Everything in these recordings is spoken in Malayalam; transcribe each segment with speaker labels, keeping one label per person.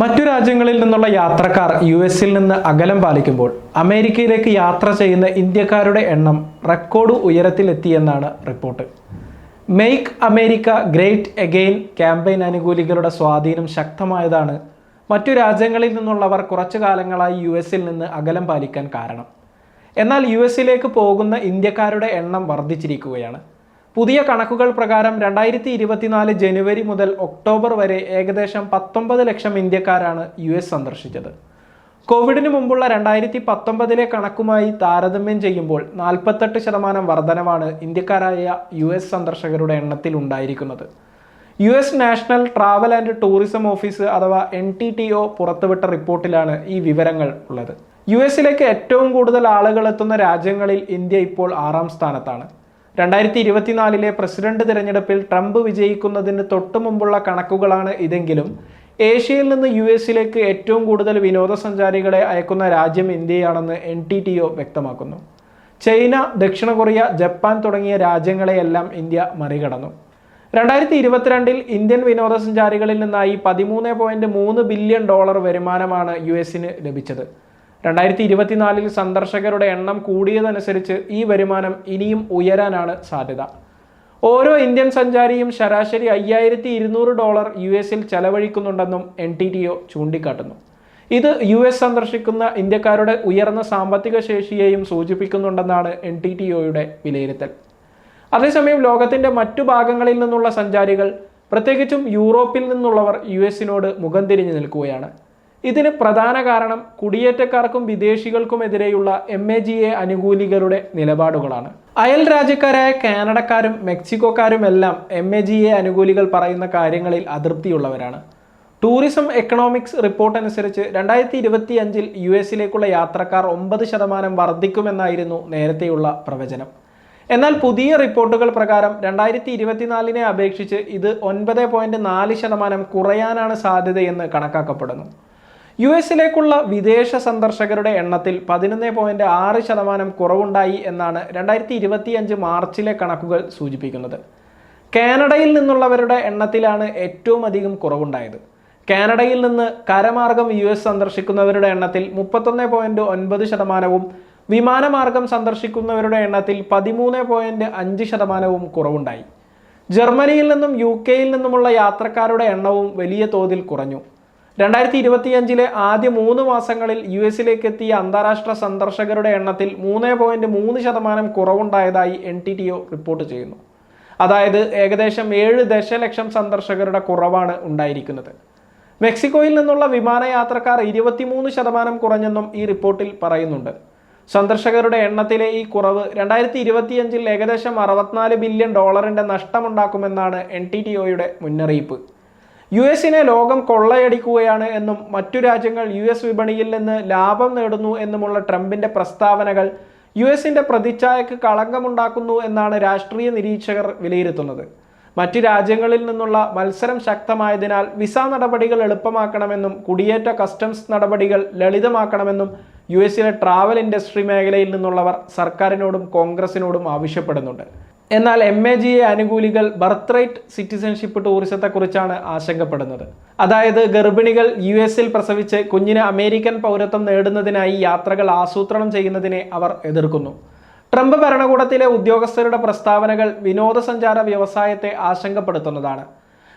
Speaker 1: മറ്റു രാജ്യങ്ങളിൽ നിന്നുള്ള യാത്രക്കാർ യു എസിൽ നിന്ന് അകലം പാലിക്കുമ്പോൾ അമേരിക്കയിലേക്ക് യാത്ര ചെയ്യുന്ന ഇന്ത്യക്കാരുടെ എണ്ണം record ഉയരത്തിലെത്തിയെന്നാണ് report. Make America great again campaign അനുകൂലികളുടെ സ്വാധീനം ശക്തമായതാണ്. മറ്റു രാജ്യങ്ങളിൽ നിന്നുള്ളവർ കുറച്ചു കാലങ്ങളായി യു എസിൽ നിന്ന് അകലം പാലിക്കാൻ കാരണം. എന്നാൽ യു എസിലേക്ക് പോകുന്ന ഇന്ത്യക്കാരുടെ എണ്ണം വർദ്ധിച്ചിരിക്കുകയാണ്. പുതിയ കണക്കുകൾ പ്രകാരം രണ്ടായിരത്തി ഇരുപത്തിനാല് ജനുവരി മുതൽ ഒക്ടോബർ വരെ ഏകദേശം പത്തൊമ്പത് ലക്ഷം ഇന്ത്യക്കാരാണ് യു എസ് സന്ദർശിച്ചത്. കോവിഡിന് മുമ്പുള്ള രണ്ടായിരത്തി പത്തൊമ്പതിലെ കണക്കുമായി താരതമ്യം ചെയ്യുമ്പോൾ നാൽപ്പത്തെട്ട് ശതമാനം വർധനവാണ് ഇന്ത്യക്കാരായ യു എസ് സന്ദർശകരുടെ എണ്ണത്തിൽ ഉണ്ടായിരിക്കുന്നത്. U S national travel and tourism office അഥവാ എൻ ടി ടി ഒ പുറത്തുവിട്ട റിപ്പോർട്ടിലാണ് ഈ വിവരങ്ങൾ ഉള്ളത്. യു എസിലേക്ക് ഏറ്റവും കൂടുതൽ ആളുകൾ എത്തുന്ന രാജ്യങ്ങളിൽ ഇന്ത്യ ഇപ്പോൾ ആറാം സ്ഥാനത്താണ്. രണ്ടായിരത്തി ഇരുപത്തിനാലിലെ പ്രസിഡന്റ് തിരഞ്ഞെടുപ്പിൽ ട്രംപ് വിജയിക്കുന്നതിന് തൊട്ടു മുമ്പുള്ള കണക്കുകളാണ് ഇതെങ്കിലും. ഏഷ്യയിൽ നിന്ന് യു എസിലേക്ക് ഏറ്റവും കൂടുതൽ വിനോദസഞ്ചാരികളെ അയക്കുന്ന രാജ്യം ഇന്ത്യയാണെന്ന് എൻ ടി ടി ഒ വ്യക്തമാക്കുന്നു. ചൈന ദക്ഷിണ കൊറിയ ജപ്പാൻ തുടങ്ങിയ രാജ്യങ്ങളെയെല്ലാം ഇന്ത്യ മറികടന്നു. രണ്ടായിരത്തി ഇരുപത്തിരണ്ടിൽ ഇന്ത്യൻ വിനോദസഞ്ചാരികളിൽ നിന്നായി പതിമൂന്ന് പോയിന്റ് മൂന്ന് ബില്യൺ ഡോളർ വരുമാനമാണ് യു എസിന് ലഭിച്ചത്. രണ്ടായിരത്തി ഇരുപത്തിനാലിൽ സന്ദർശകരുടെ എണ്ണം കൂടിയതനുസരിച്ച് ഈ വരുമാനം ഇനിയും ഉയരാനാണ് സാധ്യത. ഓരോ ഇന്ത്യൻ സഞ്ചാരിയും ശരാശരി അയ്യായിരത്തി ഇരുന്നൂറ് ഡോളർ യു എസിൽ ചെലവഴിക്കുന്നുണ്ടെന്നും എൻ ടി ടി ഒ ചൂണ്ടിക്കാട്ടുന്നു. ഇത് യു എസ് സന്ദർശിക്കുന്ന ഇന്ത്യക്കാരുടെ ഉയർന്ന സാമ്പത്തിക ശേഷിയെയും സൂചിപ്പിക്കുന്നുണ്ടെന്നാണ് എൻ ടി ടി ഒയുടെ വിലയിരുത്തൽ. അതേസമയം ലോകത്തിന്റെ മറ്റു ഭാഗങ്ങളിൽ നിന്നുള്ള സഞ്ചാരികൾ പ്രത്യേകിച്ചും യൂറോപ്പിൽ നിന്നുള്ളവർ യു എസിനോട് മുഖം തിരിഞ്ഞു നിൽക്കുകയാണ്. ഇതിന് പ്രധാന കാരണം കുടിയേറ്റക്കാർക്കും വിദേശികൾക്കുമെതിരെയുള്ള എം എ ജി എ അനുകൂലികളുടെ നിലപാടുകളാണ്. അയൽ രാജ്യക്കാരായ കാനഡക്കാരും മെക്സിക്കോക്കാരും എല്ലാം എം എ ജി എ അനുകൂലികൾ പറയുന്ന കാര്യങ്ങളിൽ അതൃപ്തിയുള്ളവരാണ്. ടൂറിസം എക്കണോമിക്സ് റിപ്പോർട്ട് അനുസരിച്ച് രണ്ടായിരത്തി ഇരുപത്തി അഞ്ചിൽ യു എസിലേക്കുള്ള യാത്രക്കാർ ഒമ്പത് ശതമാനം വർദ്ധിക്കുമെന്നായിരുന്നു നേരത്തെയുള്ള പ്രവചനം. എന്നാൽ പുതിയ റിപ്പോർട്ടുകൾ പ്രകാരം രണ്ടായിരത്തി ഇരുപത്തിനാലിനെ അപേക്ഷിച്ച് ഇത് ഒൻപത് പോയിന്റ് നാല് ശതമാനം കുറയാനാണ് സാധ്യതയെന്ന് കണക്കാക്കപ്പെടുന്നു. യു എസിലേക്കുള്ള വിദേശ സന്ദർശകരുടെ എണ്ണത്തിൽ പതിനൊന്ന് പോയിന്റ് ആറ് ശതമാനം കുറവുണ്ടായി എന്നാണ് രണ്ടായിരത്തി ഇരുപത്തിയഞ്ച് മാർച്ചിലെ കണക്കുകൾ സൂചിപ്പിക്കുന്നത്. കാനഡയിൽ നിന്നുള്ളവരുടെ എണ്ണത്തിലാണ് ഏറ്റവും അധികം കുറവുണ്ടായത്. കാനഡയിൽ നിന്ന് കരമാർഗം യു എസ് സന്ദർശിക്കുന്നവരുടെ എണ്ണത്തിൽ മുപ്പത്തൊന്ന് പോയിന്റ് ഒൻപത് ശതമാനവും വിമാനമാർഗം സന്ദർശിക്കുന്നവരുടെ എണ്ണത്തിൽ പതിമൂന്ന് പോയിന്റ് അഞ്ച് ശതമാനവും കുറവുണ്ടായി. ജർമ്മനിയിൽ നിന്നും യു കെയിൽ നിന്നുമുള്ള യാത്രക്കാരുടെ എണ്ണവും വലിയ തോതിൽ കുറഞ്ഞു. രണ്ടായിരത്തി ഇരുപത്തിയഞ്ചിലെ ആദ്യ മൂന്ന് മാസങ്ങളിൽ യു എസിലേക്ക് എത്തിയ അന്താരാഷ്ട്ര സന്ദർശകരുടെ എണ്ണത്തിൽ മൂന്ന് പോയിന്റ് മൂന്ന് ശതമാനം കുറവുണ്ടായതായി N T T O report ചെയ്യുന്നു. അതായത് ഏകദേശം ഏഴ് ദശലക്ഷം സന്ദർശകരുടെ കുറവാണ് ഉണ്ടായിരിക്കുന്നത്. മെക്സിക്കോയിൽ നിന്നുള്ള വിമാനയാത്രക്കാർ ഇരുപത്തിമൂന്ന് ശതമാനം കുറഞ്ഞെന്നും ഈ റിപ്പോർട്ടിൽ പറയുന്നുണ്ട്. സന്ദർശകരുടെ എണ്ണത്തിലെ ഈ കുറവ് രണ്ടായിരത്തി ഇരുപത്തിയഞ്ചിൽ ഏകദേശം അറുപത്തിനാല് ബില്യൺ ഡോളറിന്റെ നഷ്ടമുണ്ടാക്കുമെന്നാണ് എൻ ടി ടി ഒയുടെ മുന്നറിയിപ്പ്. യു എസിനെ ലോകം കൊള്ളയടിക്കുകയാണ് എന്നും മറ്റു രാജ്യങ്ങൾ യു എസ് വിപണിയിൽ നിന്ന് ലാഭം നേടുന്നു എന്നുമുള്ള ട്രംപിന്റെ പ്രസ്താവനകൾ യു എസിന്റെ പ്രതിച്ഛായക്ക് കളങ്കമുണ്ടാക്കുന്നു എന്നാണ് രാഷ്ട്രീയ നിരീക്ഷകർ വിലയിരുത്തുന്നത്. മറ്റു രാജ്യങ്ങളിൽ നിന്നുള്ള മത്സരം ശക്തമായതിനാൽ വിസ നടപടികൾ എളുപ്പമാക്കണമെന്നും കുടിയേറ്റ കസ്റ്റംസ് നടപടികൾ ലളിതമാക്കണമെന്നും യു എസിലെ ട്രാവൽ ഇൻഡസ്ട്രി മേഖലയിൽ നിന്നുള്ളവർ സർക്കാരിനോടും കോൺഗ്രസിനോടും ആവശ്യപ്പെടുന്നുണ്ട്. എന്നാൽ എം എ ജി എ അനുകൂലികൾ ബർത്ത് റൈറ്റ് സിറ്റിസൺഷിപ്പ് ടൂറിസത്തെക്കുറിച്ചാണ് ആശങ്കപ്പെടുന്നത്. അതായത് ഗർഭിണികൾ യു എസിൽ പ്രസവിച്ച് കുഞ്ഞിന് അമേരിക്കൻ പൗരത്വം നേടുന്നതിനായി യാത്രകൾ ആസൂത്രണം ചെയ്യുന്നതിനെ അവർ എതിർക്കുന്നു. ട്രംപ് ഭരണകൂടത്തിലെ ഉദ്യോഗസ്ഥരുടെ പ്രസ്താവനകൾ വിനോദസഞ്ചാര വ്യവസായത്തെ ആശങ്കപ്പെടുത്തുന്നതാണ്.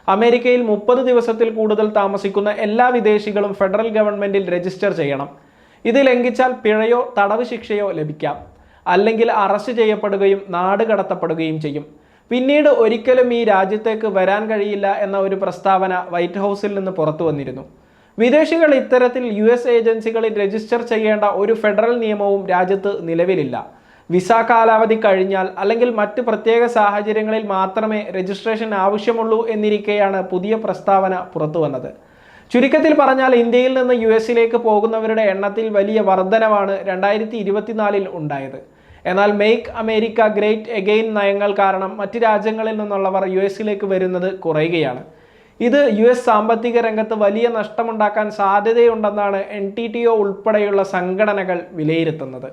Speaker 1: അമേരിക്കയിൽ മുപ്പത് ദിവസത്തിൽ കൂടുതൽ താമസിക്കുന്ന എല്ലാ വിദേശികളും ഫെഡറൽ ഗവൺമെന്റിൽ രജിസ്റ്റർ ചെയ്യണം. ഇത് ലംഘിച്ചാൽ പിഴയോ തടവ് ശിക്ഷയോ ലഭിക്കാം. അല്ലെങ്കിൽ അറസ്റ്റ് ചെയ്യപ്പെടുകയും നാട് കടത്തപ്പെടുകയും ചെയ്യും. പിന്നീട് ഒരിക്കലും ഈ രാജ്യത്തേക്ക് വരാൻ കഴിയില്ല എന്ന ഒരു പ്രസ്താവന വൈറ്റ് ഹൗസിൽ നിന്ന് പുറത്തു വന്നിരുന്നു. വിദേശികൾ ഇത്തരത്തിൽ യു എസ് ഏജൻസികളിൽ രജിസ്റ്റർ ചെയ്യേണ്ട ഒരു ഫെഡറൽ നിയമവും രാജ്യത്ത് നിലവിലില്ല. വിസ കാലാവധി കഴിഞ്ഞാൽ അല്ലെങ്കിൽ മറ്റ് പ്രത്യേക സാഹചര്യങ്ങളിൽ മാത്രമേ രജിസ്ട്രേഷൻ ആവശ്യമുള്ളൂ എന്നിരിക്കെയാണ് പുതിയ പ്രസ്താവന പുറത്തു വന്നത്. ചുരുക്കത്തിൽ പറഞ്ഞാൽ ഇന്ത്യയിൽ നിന്ന് യു എസിലേക്ക് പോകുന്നവരുടെ എണ്ണത്തിൽ വലിയ വർധനവാണ് രണ്ടായിരത്തി ഇരുപത്തിനാലിൽ ഉണ്ടായത്. എന്നാൽ മെയ്ക്ക് അമേരിക്ക ഗ്രേറ്റ് എഗെയിൻ നയങ്ങൾ കാരണം മറ്റ് രാജ്യങ്ങളിൽ നിന്നുള്ളവർ യു എസിലേക്ക് വരുന്നത് കുറയുകയാണ്. ഇത് യു എസ് സാമ്പത്തിക രംഗത്ത് വലിയ നഷ്ടമുണ്ടാക്കാൻ സാധ്യതയുണ്ടെന്നാണ് എൻ ടി ടി ഒ ഉൾപ്പെടെയുള്ള സംഘടനകൾ വിലയിരുത്തുന്നത്.